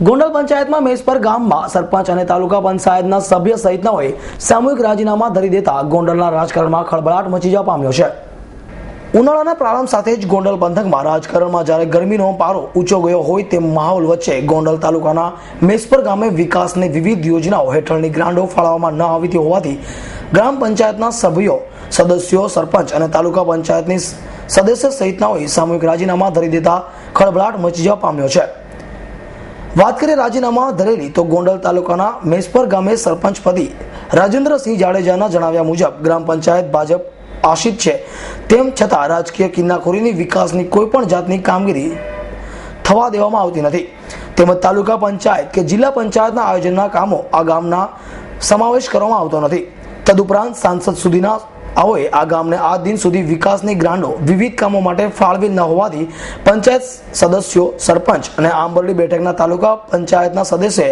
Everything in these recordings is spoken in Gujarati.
ગોંડલ પંચાયતમાં મેસપર ગામમાં સરપંચ અને તાલુકા પંચાયતના સભ્ય સહિતનાઓએ સામૂહિક રાજીનામા ધરી દેતા ગોંડલના રાજકારણમાં ખળબળાટ મચી જવા પામ્યો છે. ઉનાળાના પ્રારંભ સાથે જ ગોંડલ પંથકમાં રાજકારણમાં જ્યારે ગરમીનો પારો ઊંચો ગયો હોય તે માહોલ વચ્ચે ગોંડલ તાલુકાના મેસપર ગામે વિકાસની વિવિધ યોજનાઓ હેઠળની ગ્રાન્ડો ફાળવવામાં ન આવતી હોવાથી ગ્રામ પંચાયતના સભ્યો, સદસ્યો, સરપંચ અને તાલુકા પંચાયતની સદસ્ય સહિતનાઓએ સામૂહિક રાજીનામા ધરી દેતા ખળભળાટ મચી જવા પામ્યો છે. વાત કરીએ રાજીનામા ધરેલી, તો ગોંડલ તાલુકાના મેસપર ગામે સરપંચ પદી રાજેન્દ્રસિંહ જાડેજાના જણાવ્યા મુજબ ગ્રામ પંચાયત ભાજપ આશિત છે. તેમ છતાં રાજકીય કિન્નાખોરીની વિકાસની કોઈ પણ જાતની કામગીરી થવા દેવામાં આવતી નથી. તેમજ તાલુકા પંચાયત કે જિલ્લા પંચાયતના આયોજનના કામો આ ગામના સમાવેશ કરવામાં આવતો નથી. તદુપરાંત સાંસદ સુધીના આઓએ આ ગામને આ દિન સુધી વિકાસની ગ્રાન્ડો વિવિધ કામો માટે ફાળવી ન હોવાથી પંચાયત સદસ્યો, સરપંચ અને આંબરડી બેઠકના તાલુકા પંચાયતના સદસ્ય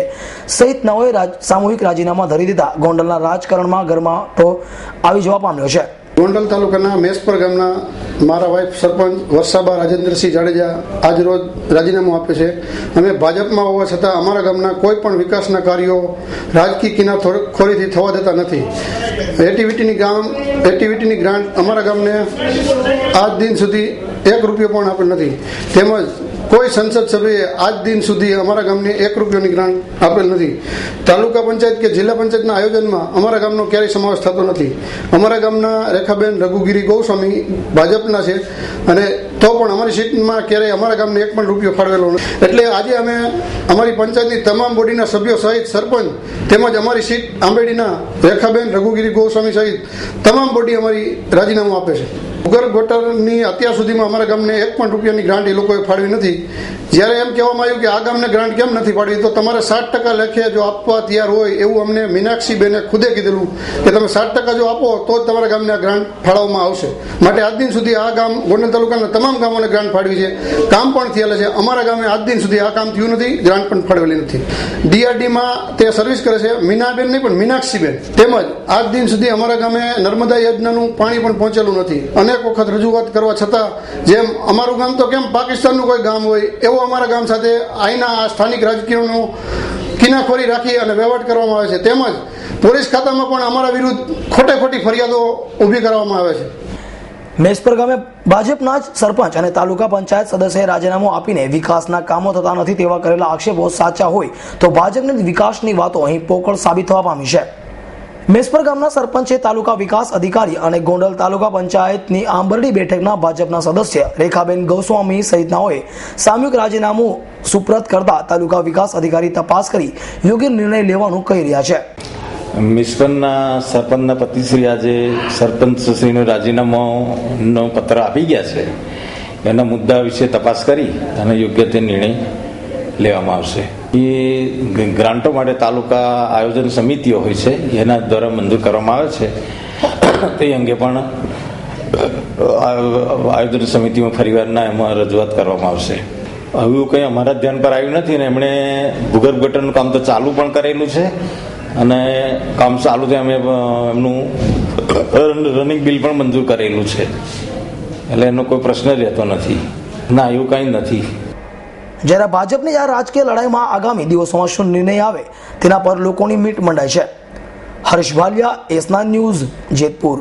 સહિત નવોએ સામૂહિક રાજીનામા ધરી દીધા. ગોંડલના રાજકારણમાં ગરમાટો આવી જવા પામ્યો છે. ગોંડલ તાલુકાના મેસપર ગામના મારા વાઇફ સરપંચ વર્ષાબા રાજેન્દ્રસિંહ જાડેજા આજ રોજ રાજીનામું આપે છે. અમે ભાજપમાં હોવા છતાં અમારા ગામના કોઈ પણ વિકાસના કાર્યો રાજકીય કિનાખોરીથી થવા દેતા નથી. એટીવીટીની ગામ એટીવીટીની ગ્રાન્ટ અમારા ગામને આજ દિન સુધી એક રૂપિયો પણ આપણે નથી. તેમજ કોઈ સંસદ સભ્યએ આજ દિન સુધી અમારા ગામને એક રૂપિયાની ગ્રાન્ટ આપેલ નથી. તાલુકા પંચાયત કે જિલ્લા પંચાયતના આયોજનમાં અમારા ગામનો ક્યારેય સમાવેશ થતો નથી. અમારા ગામના રેખાબેન રઘુગીરી ગૌસ્વામી ભાજપના છે અને તો પણ અમારી સીટમાં ક્યારેય અમારા ગામને એક પણ રૂપિયો ફાળવેલો નથી. એટલે આજે અમે અમારી પંચાયતની તમામ બોડીના સભ્યો સહિત સરપંચ તેમજ અમારી સીટ આંબેડીના રેખાબેન રઘુગીરી ગોસ્વામી સહિત તમામ બોડી અમારી રાજીનામું આપે છે. ભૂગર્ભ ગટરની અત્યાર સુધીમાં અમારા ગામને એક પણ રૂપિયાની ગ્રાન્ટ એ લોકોએ ફાળવી નથી. જ્યારે એમ કહેવામાં આવ્યું કે આ ગામને ગ્રાન્ટ કેમ નથી ફાળવી, તો તમારે સાત ટકા લેખે જો આપવા તૈયાર હોય એવું અમને મીનાક્ષીબેને ખુદે કીધેલું કે તમે સાત ટકા જો આપો, તો જ તમારા ગામને આ ગ્રાન્ટ ફાળવવામાં આવશે. માટે આજ દિન સુધી આ ગામ ગોંડલ તાલુકાના તમામ ગામોને ગ્રાન્ટ ફાળવી છે. કામ પણ થયેલા છે. અમારા ગામે આજ દિન સુધી આ કામ થયું નથી. ગ્રાન્ટ પણ ફાળવેલી નથી. ડીઆરડીમાં તે સર્વિસ કરે છે મીનાબેન નહીં, પણ મીનાક્ષીબેન. તેમજ આજ દિન સુધી અમારા ગામે નર્મદા યોજનાનું પાણી પણ પહોંચેલું નથી. અનેક વખત રજૂઆત કરવા છતાં, જેમ અમારું ગામ તો કેમ પાકિસ્તાનનું કોઈ ગામ હોય, એવું અમારા ગામ સાથે અહીંના આ સ્થાનિક રાજકીયનો કિનાખોરી રાખી અને વહીવટ કરવામાં આવે છે. તેમજ પોલીસ ખાતામાં પણ અમારા વિરુદ્ધ ખોટે ખોટી ફરિયાદો ઊભી કરવામાં આવે છે. મેસપર ગામે ભાજપના જ સરપંચ અને તાલુકા પંચાયત સદસ્યએ રાજીનામું આપીને વિકાસના કામો થતા નથી તેવા કરેલા આક્ષેપો સાચા હોય તો ભાજપની વિકાસની વાતો અહીં પોકળ સાબિત થવા પામી છે. મેસપર ગામના સરપંચે તાલુકા વિકાસ અધિકારી અને ગોંડલ તાલુકા પંચાયતની આંબરડી બેઠકના ભાજપના સદસ્ય રેખાબેન ગૌસ્વામી સહિતનાઓએ સામૂહિક રાજીનામું સુપ્રત કરતા તાલુકા વિકાસ અધિકારી તપાસ કરી યોગ્ય નિર્ણય લેવાનું કહી રહ્યા છે. મિસ્પનના સરપંચના પતિશ્રી આજે સરપંચશ્રીનું રાજીનામાનો પત્ર આપી ગયા છે. એના મુદ્દા વિશે તપાસ કરી અને યોગ્ય તે નિર્ણય લેવામાં આવશે. એ ગ્રાન્ટો માટે તાલુકા આયોજન સમિતિઓ હોય છે, એના દ્વારા મંજૂર કરવામાં આવે છે. તે અંગે પણ આયોજન સમિતિમાં ફરીવારના એમાં રજૂઆત કરવામાં આવશે. હવે કંઈ અમારા ધ્યાન પર આવ્યું નથી ને એમણે ભૂગર્ભ ગટરનું કામ તો ચાલુ પણ કરેલું છે. અને કામ ચાલુ છે, અમે એમનું રનિંગ બિલ પણ મંજૂર કરેલું છે. એટલે એનો કોઈ પ્રશ્ન રહેતો નથી. ના, એવું કંઈ નથી. જ્યારે ભાજપની આ રાજકીય લડાઈમાં આગામી દિવસોમાં શું નિર્ણય આવે, તેના પર લોકોની મીટ મંડાય છે. હર્ષ ભાલિયા એસના ન્યૂઝ જેતપુર.